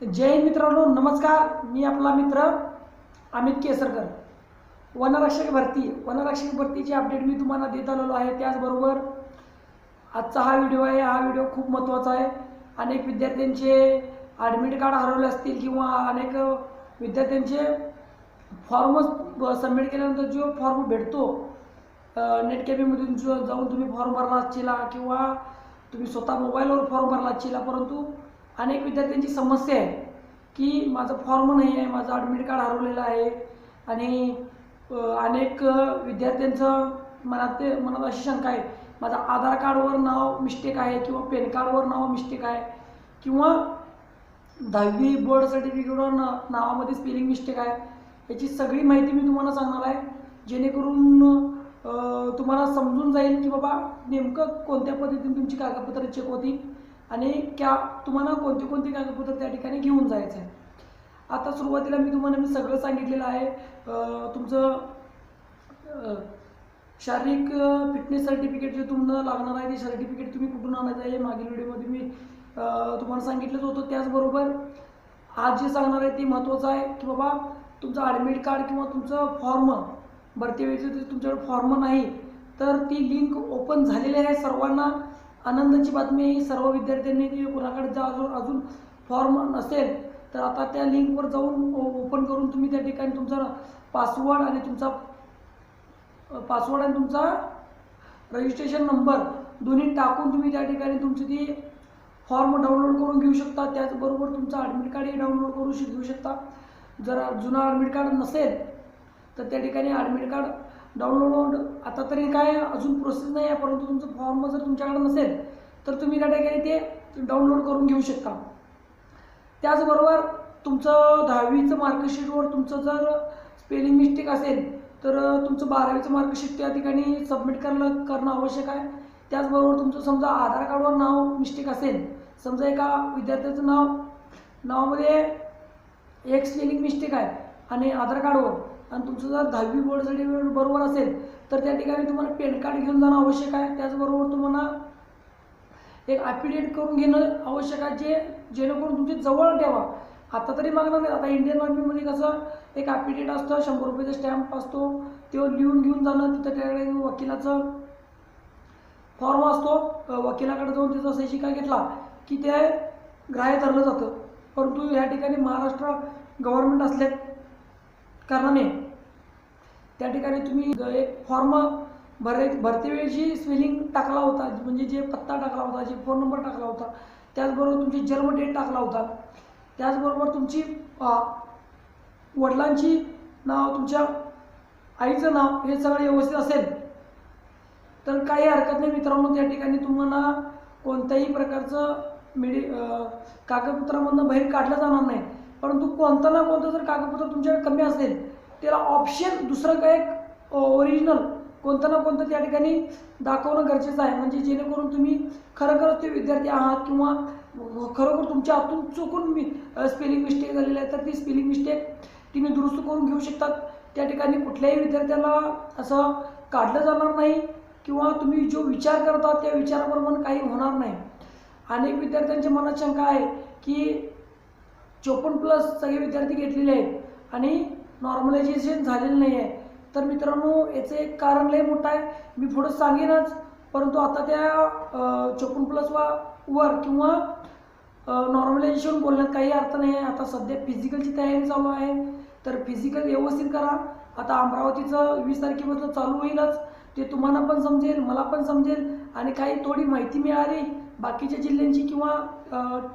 जय हिंद मित्रांनो नमस्कार. मी आपला मित्र अमित केसरकर. वनरक्षक भरती वनरक्षक भरतीची अपडेट मी तुम्हाला देत आलेलो आहे. त्याचबरोबर आजचा हा व्हिडिओ आहे. हा व्हिडिओ खूप महत्त्वाचा आहे. अनेक विद्यार्थ्यांचे ॲडमिट कार्ड हरवले असतील किंवा अनेक विद्यार्थ्यांचे फॉर्म सबमिट केल्यानंतर जो फॉर्म भेटतो नेट कॅफेमधून जो जाऊन तुम्ही फॉर्म भरला असशीला किंवा तुम्ही स्वतः मोबाईलवर फॉर्म भरला असचिला परंतु अनेक विद्यार्थ्यांची समस्या आहे की माझं फॉर्म नाही आहे माझं ॲडमिट कार्ड हरवलेलं आहे. आणि अनेक विद्यार्थ्यांचं मनात ते मनात अशी शंका आहे माझं आधार कार्डवर नाव मिस्टेक आहे किंवा पॅन कार्डवर नाव मिस्टेक आहे किंवा दहावी बोर्ड सर्टिफिकेटवर न नावामध्ये स्पेलिंग मिस्टेक आहे. याची सगळी माहिती मी तुम्हाला सांगणार आहे. जेणेकरून तुम्हाला समजून जाईल की बाबा नेमकं कोणत्या पद्धतीने तुमची कागदपत्रं चेक होतील आणि क्या तुम्हाला कोणती कोणती कागदपत्र त्या ठिकाणी घेऊन जायचं आहे आता सुरुवातीला मी तुम्हाला मी सगळं सांगितलेलं आहे. तुमचं शारीरिक फिटनेस सर्टिफिकेट जे तुम्हाला लागणार आहे ते सर्टिफिकेट तुम्ही कुठून आणायचं आहे मागील व्हिडिओमध्ये मी तुम्हाला सांगितलंच होतं. त्याचबरोबर आज जे सांगणार आहे ते महत्त्वाचं आहे की बाबा तुमचं ॲडमिट कार्ड किंवा तुमचं फॉर्म भरती वेळेचं जर तुमच्याकडे फॉर्म नाही तर ती लिंक ओपन झालेली आहे सर्वांना. आनंदाची बातमी ही सर्व विद्यार्थ्यांनी कुणाकडे जा अजून अजून फॉर्म नसेल तर आता त्या लिंकवर जाऊन ओपन करून तुम्ही त्या ठिकाणी तुमचा पासवर्ड आणि तुमचा पासवर्ड आणि तुमचा रजिस्ट्रेशन नंबर दोन्ही टाकून तुम्ही त्या ठिकाणी तुमची ती फॉर्म डाउनलोड करून घेऊ शकता. त्याचबरोबर तुमचं ॲडमिट कार्डही डाउनलोड करू घेऊ शकता. जर जुना ॲडमिट कार्ड नसेल तर त्या ठिकाणी ॲडमिट कार्ड डाउनलोड आता तरी काय अजून प्रोसेस नाही आहे परंतु तुमचं फॉर्म जर तुमच्याकडे नसेल तर तुम्ही त्या ठिकाणी ते डाउनलोड करून घेऊ शकता. त्याचबरोबर तुमचं दहावीचं मार्कशीटवर तुमचं जर स्पेलिंग मिस्टेक असेल तर तुमचं बारावीचं मार्कशीट त्या ठिकाणी सबमिट करणं करणं आवश्यक आहे. त्याचबरोबर तुमचं समजा आधार कार्डवर नाव मिस्टेक असेल समजा एका विद्यार्थ्याचं नाव नावामध्ये एक स्पेलिंग मिस्टेक आहे आणि आधार कार्डवर आणि तुमचं जर दहावी बोर्ड सर्टिफिकेट बरोबर असेल तर त्या ठिकाणी तुम्हाला पॅन कार्ड घेऊन जाणं आवश्यक आहे. त्याचबरोबर तुम्हाला एक ॲफिडेविट करून घेणं आवश्यक आहे जे जेणेकरून तुमची जवळ ठेवा. आता तरी मागणार नाही आता इंडियन आर्मीमध्ये कसं एक ॲफिडेविट असतं शंभर रुपयाचा स्टॅम्प असतो. तो लिहून घेऊन जाणं तिथं त्या वकिलाचं फॉर्म असतो. वकिलाकडे जाऊन त्याचा सही शिका घेतला की ते ग्राह्य धरलं जातं. परंतु या ठिकाणी महाराष्ट्र गव्हर्नमेंट असल्या कारणाने. त्या ठिकाणी तुम्ही ग- एक फॉर्म भरे भरती वेळची स्पेलिंग टाकला होता म्हणजे जे पत्ता टाकला होता जे फोन नंबर टाकला होता त्याचबरोबर तुमची जन्म डेट टाकला होता. त्याचबरोबर तुमची वडिलांची नाव तुमच्या आईचं नाव हे सगळं व्यवस्थित असेल. तर काही हरकत नाही मित्रांनो त्या ठिकाणी तुम्हाला कोणत्याही प्रकारचं मिडी कागदपत्रामधनं बाहेर काढलं जाणार नाही. परंतु कोणतं ना कोणतं जर कागदपत्र तुमच्याकडे कमी असेल त्याला ऑप्शन दुसरं काय ओरिजिनल कोणतं ना कोणतं त्या ठिकाणी दाखवणं गरजेचं आहे. म्हणजे जेणेकरून तुम्ही खरोखरच ते विद्यार्थी आहात किंवा खरोखर तुमच्या हातून चुकून मी स्पेलिंग मिस्टेक झालेली आहे तर ती स्पेलिंग मिस्टेक तुम्ही दुरुस्त करून घेऊ शकतात. त्या ठिकाणी कुठल्याही विद्यार्थ्याला असं काढलं जाणार नाही किंवा तुम्ही जो विचार करता त्या विचाराप्रमाणे काही होणार नाही. अनेक विद्यार्थ्यांच्या मनात शंका आहे की चोपन्न प्लस सगळे विद्यार्थी घेतलेले आहेत. आणि नॉर्मलायझेशन झालेलं नाही आहे तर मित्रांनो याचं एक कारण लय मोठं आहे. मी पुढं सांगेनच. परंतु आता त्या चोपन्न प्लस वा वर किंवा नॉर्मलायझेशन बोलण्यात काही अर्थ नाही आहे आता सध्या फिजिकलची तयारी चालू आहे. तर फिजिकल व्यवस्थित करा. आता अमरावतीचं वीस तारखेपासून चालू होईलच. ते तुम्हाला पण समजेल मला पण समजेल. आणि काही थोडी माहिती मिळाली बाकीच्या जिल्ह्यांची किंवा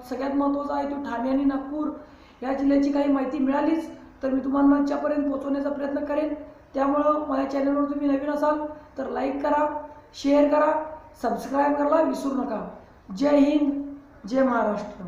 सगळ्यात महत्त्वाचं आहे तो ठाणे आणि नागपूर या जिल्ह्याची काही माहिती मिळालीच तर मी तुम्हाला पोहोचवण्याचा प्रयत्न करेन. त्यामुळं माझ्या चॅनलवर तुम्ही नवीन असाल तर लाईक करा शेअर करा सबस्क्राईब करायला विसरू नका. जय हिंद जय महाराष्ट्र.